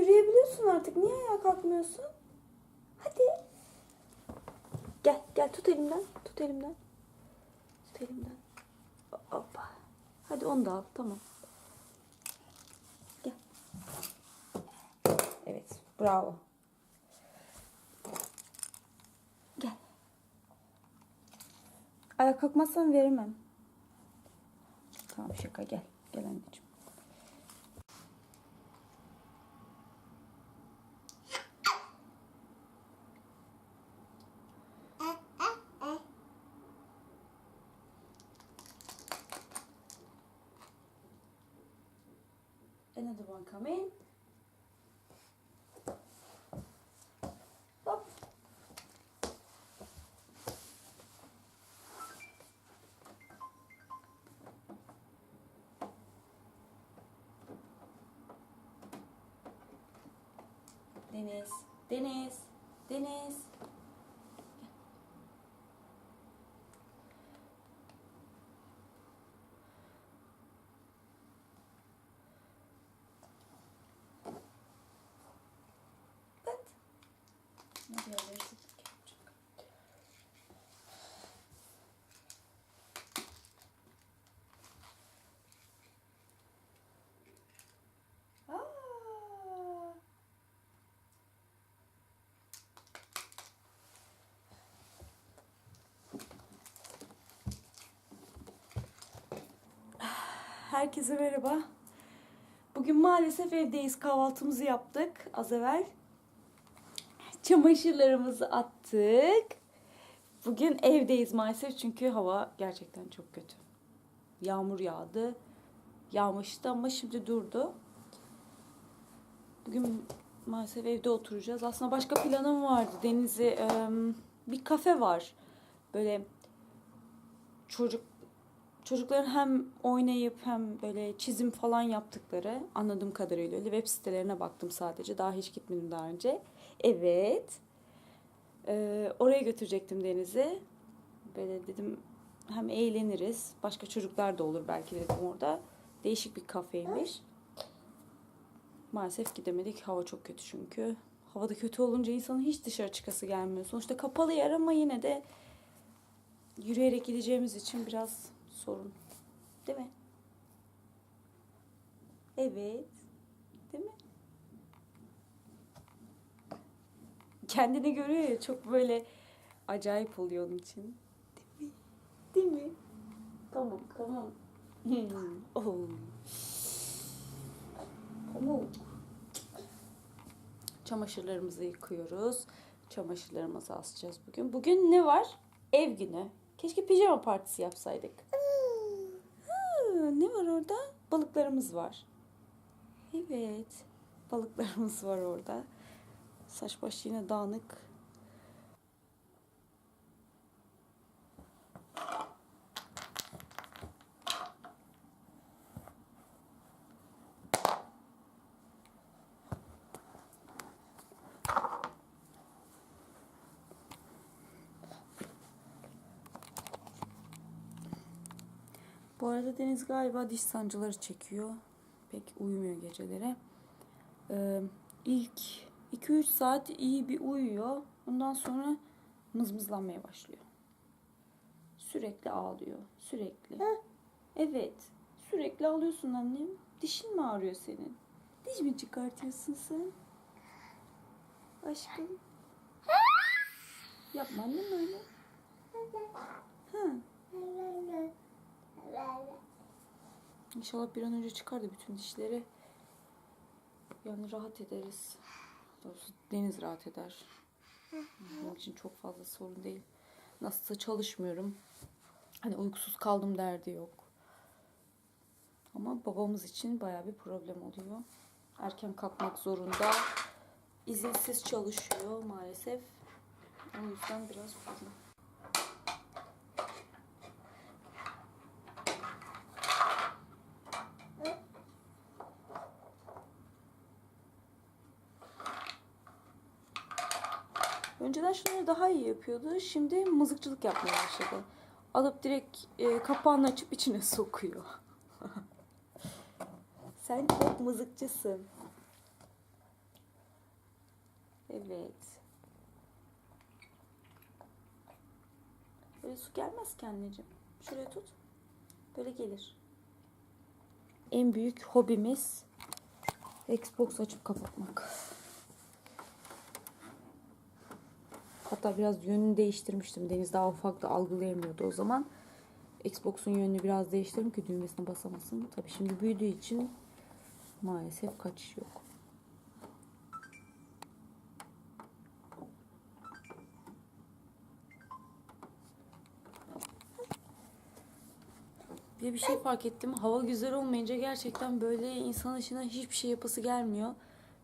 yürüyebiliyorsun artık. Niye ayağa kalkmıyorsun? Hadi. Gel gel tut elimden. Tut elimden. Tut elimden. Hoppa. Hadi onu da al. Tamam. Gel. Evet. Bravo. Gel. Ayağa kalkmazsan veremem. Tamam şaka gel. Gel anneciğim. Deniz, Deniz, Deniz. Bak. Ne diyorlar? Aa. Herkese merhaba. Bugün maalesef evdeyiz. Kahvaltımızı yaptık az evvel. Çamaşırlarımızı attık. Bugün evdeyiz maalesef çünkü hava gerçekten çok kötü. Yağmur yağdı. Yağmıştı ama şimdi durdu. Bugün maalesef evde oturacağız. Aslında başka planım vardı. Deniz'i bir kafe var. Böyle çocuk çocukların hem oynayıp hem böyle çizim falan yaptıkları anladığım kadarıyla öyle web sitelerine baktım sadece. Daha hiç gitmedim daha önce. Evet. Ee, oraya götürecektim Deniz'i. Böyle dedim hem eğleniriz. Başka çocuklar da olur belki dedim orada. Değişik bir kafeymiş. Maalesef gidemedik. Hava çok kötü çünkü. Havada kötü olunca insanın hiç dışarı çıkası gelmiyor. Sonuçta kapalı yer ama yine de yürüyerek gideceğimiz için biraz sorun. Değil mi? Evet. Değil mi? Kendini görüyor ya çok böyle acayip oluyor onun için. Değil mi? Değil mi? Tamam, tamam. Hmm. Oh. Tamam. Çamaşırlarımızı yıkıyoruz. Çamaşırlarımızı asacağız bugün. Bugün ne var? Ev günü. Keşke pijama partisi yapsaydık. Orada? Balıklarımız var. Evet. Balıklarımız var orada. Saç baş yine dağınık. Bu arada Deniz galiba diş sancıları çekiyor. Pek uyumuyor geceleri. Ee, ilk 2-3 saat iyi bir uyuyor. Ondan sonra mızmızlanmaya başlıyor. Sürekli ağlıyor. Sürekli. Evet. Sürekli ağlıyorsun annem. Dişin mi ağrıyor senin? Diş mi çıkartıyorsun sen? Aşkım. Yapma annem öyle. Ha. İnşallah bir an önce çıkar da bütün dişleri. Yani rahat ederiz. Doğrusu Deniz rahat eder. Benim için çok fazla sorun değil. Nasılsa çalışmıyorum. Hani uykusuz kaldım derdi yok. Ama babamız için baya bir problem oluyor. Erken kalkmak zorunda. İzinsiz çalışıyor maalesef. O yüzden biraz sorun. Önceden şunları daha iyi yapıyordu. Şimdi mızıkçılık yapmaya başladı. Alıp direkt e, kapağını açıp içine sokuyor. Sen çok mızıkçısın. Evet. Böyle su gelmez ki anneciğim. Şuraya tut. Böyle gelir. En büyük hobimiz Xbox açıp kapatmak. Hatta biraz yönünü değiştirmiştim. Deniz daha ufak da algılayamıyordu o zaman. Xbox'un yönünü biraz değiştirdim ki düğmesine basamasın. Tabii şimdi büyüdüğü için maalesef kaçış yok. Bir bir şey fark ettim. Hava güzel olmayınca gerçekten böyle insan içinden hiçbir şey yapası gelmiyor.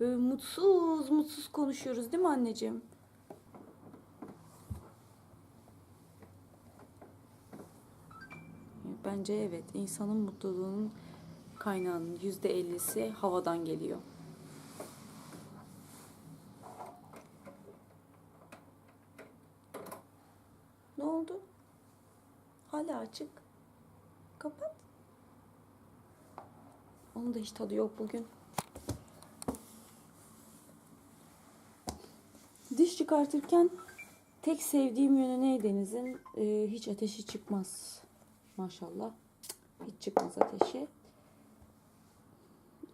Böyle mutsuz mutsuz konuşuyoruz değil mi anneciğim? Bence evet. insanın mutluluğunun kaynağının yüzde ellisi havadan geliyor. Ne oldu? Hala açık. Kapat. Onun da hiç tadı yok bugün. Diş çıkartırken tek sevdiğim yönü ne Deniz'in? Ee, hiç ateşi çıkmaz. Maşallah. Hiç çıkmaz ateşi.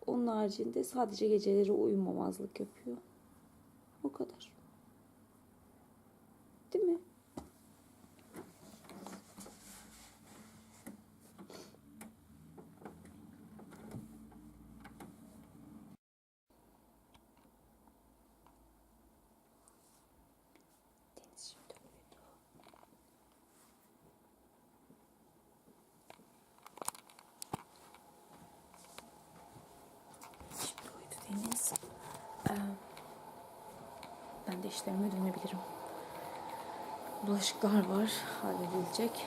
Onun haricinde sadece geceleri uyumamazlık yapıyor. O kadar. Değil mi? Deniz şimdi uyudu. Şimdi uyudu Deniz. Ee, ben de işlerime dönebilirim. Bulaşıklar var halledilecek.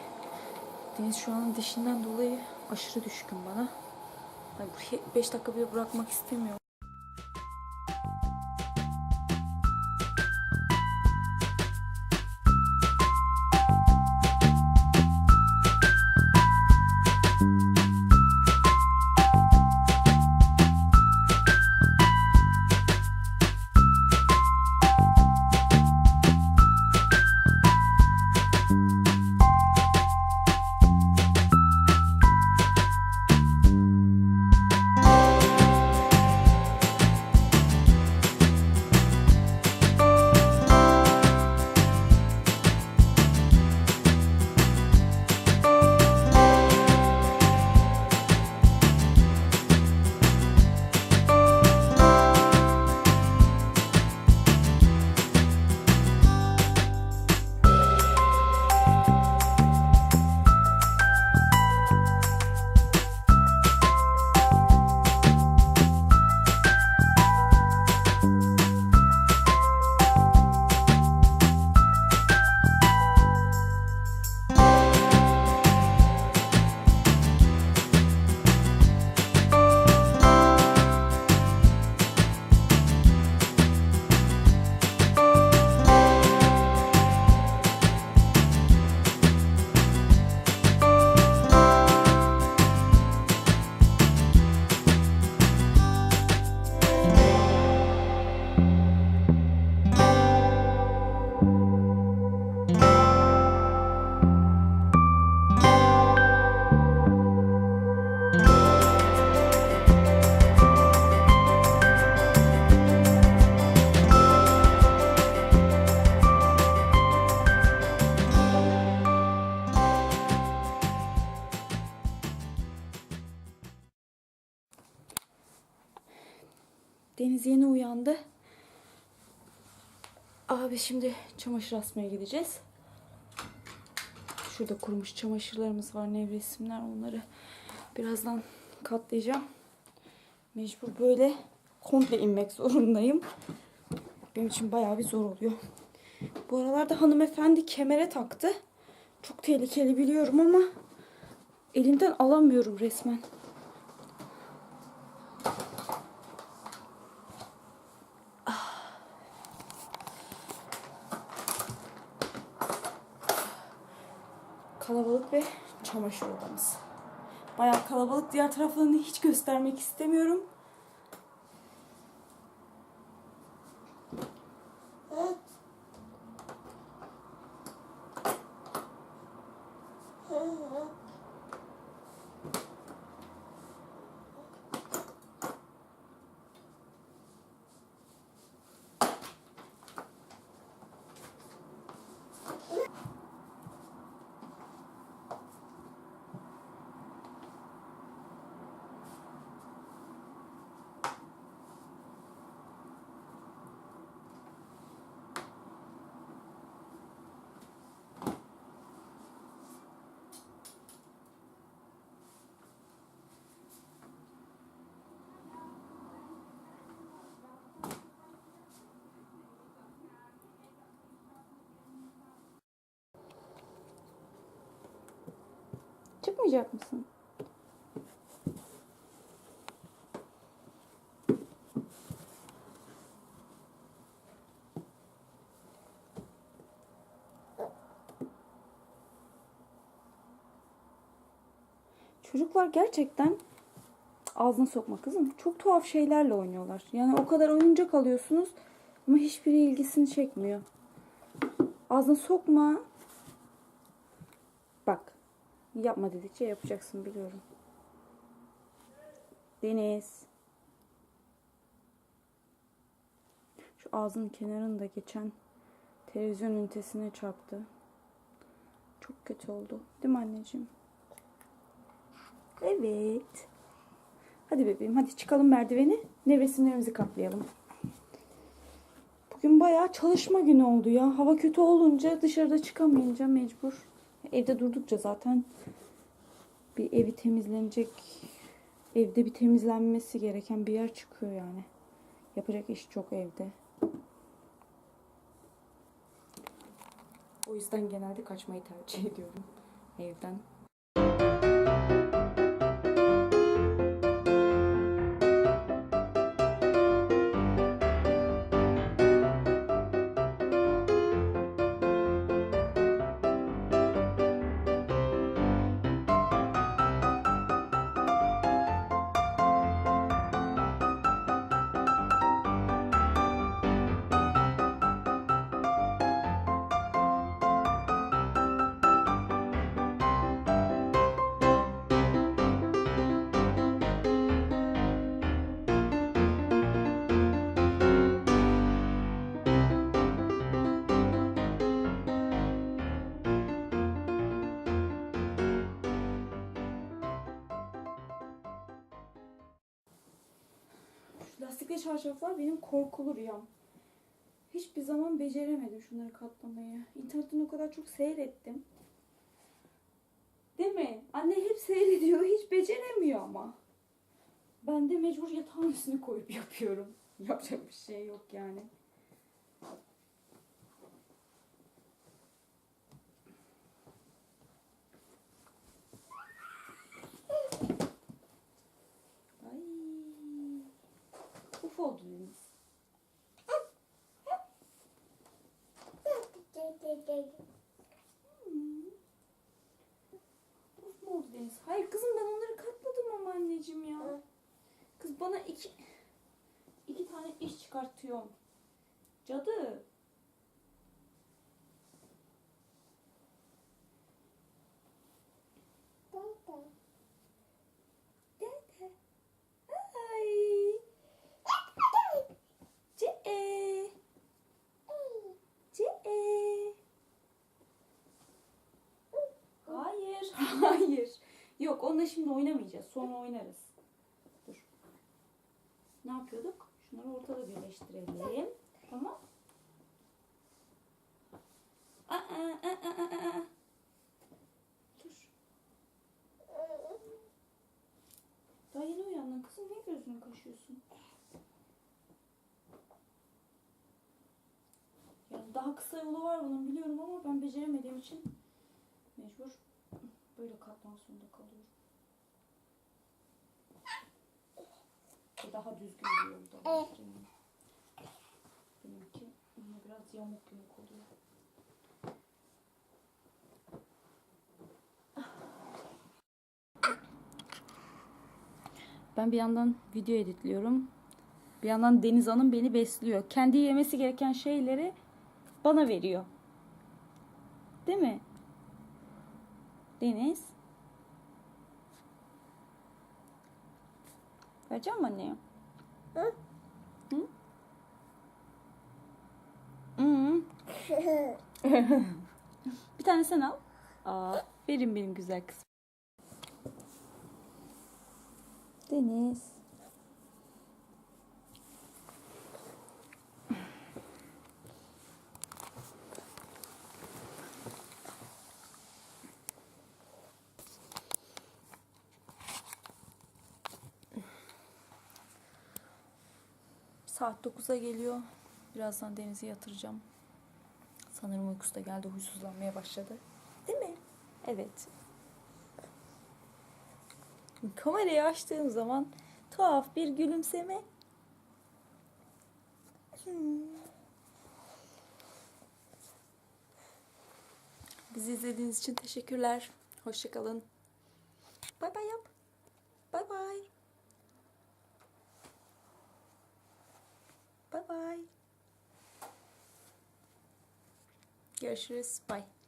Deniz şu an dişinden dolayı aşırı düşkün bana. Hani 5 dakika bile bırakmak istemiyor. Deniz yeni uyandı. Abi şimdi çamaşır asmaya gideceğiz. Şurada kurumuş çamaşırlarımız var, nevresimler onları birazdan katlayacağım. Mecbur böyle komple inmek zorundayım. Benim için bayağı bir zor oluyor. Bu aralarda hanımefendi kemere taktı. Çok tehlikeli biliyorum ama elimden alamıyorum resmen. Kalabalık ve çamaşır odamız. Bayağı kalabalık. Diğer taraflarını hiç göstermek istemiyorum. Çıkmayacak mısın? Çocuklar gerçekten ağzına sokma kızım. Çok tuhaf şeylerle oynuyorlar. Yani o kadar oyuncak alıyorsunuz ama hiçbiri ilgisini çekmiyor. Ağzına sokma. Yapma dedikçe yapacaksın biliyorum. Deniz. Şu ağzının kenarında geçen televizyon ünitesine çarptı. Çok kötü oldu. Değil mi anneciğim? Evet. Hadi bebeğim hadi çıkalım merdiveni. Nevresimlerimizi kaplayalım. Bugün bayağı çalışma günü oldu ya. Hava kötü olunca dışarıda çıkamayınca mecbur. Evde durdukça zaten bir evi temizlenecek, evde bir temizlenmesi gereken bir yer çıkıyor yani. Yapacak iş çok evde. O yüzden genelde kaçmayı tercih ediyorum evden. Lastikli çarşaflar benim korkulu rüyam. Hiçbir zaman beceremedim şunları katlamayı. İnternetten o kadar çok seyrettim. Değil mi? Anne hep seyrediyor, hiç beceremiyor ama. Ben de mecbur yatağın üstüne koyup yapıyorum. Yapacak bir şey yok yani. Oldu Deniz. Mu oldu Deniz? Hayır kızım ben onları katladım ama anneciğim ya. Kız bana iki iki tane iş çıkartıyorum. Cadı. Dede. Ay. Ce. Ce. Hayır, hayır. Yok, onunla şimdi oynamayacağız. Sonra oynarız. Dur. Ne yapıyorduk? Şunları ortada birleştirelim. Tamam. Aa, aa, aa, aa, aa. Dur. Daha yeni uyandın kızım. Niye gözünü kaşıyorsun? Daha kısa yolu var bunun biliyorum ama ben beceremediğim için mecbur böyle katlamak zorunda kalıyorum. Daha düzgün bir yolda. Benimki biraz yamuk yumuk oluyor. Ben bir yandan video editliyorum. Bir yandan Deniz Hanım beni besliyor. Kendi yemesi gereken şeyleri bana veriyor. Değil mi? Deniz. Vereceğim mi anneye? Hı? Hı? Bir tane sen al. Aa, verin benim güzel kızım. Deniz. Saat 9'a geliyor. Birazdan Deniz'i yatıracağım. Sanırım uykusu da geldi. Huysuzlanmaya başladı. Değil mi? Evet. Kamerayı açtığım zaman tuhaf bir gülümseme. Hmm. Bizi izlediğiniz için teşekkürler. Hoşçakalın. Bay bay yap. Bay bay. Bay bay. Görüşürüz. Bye.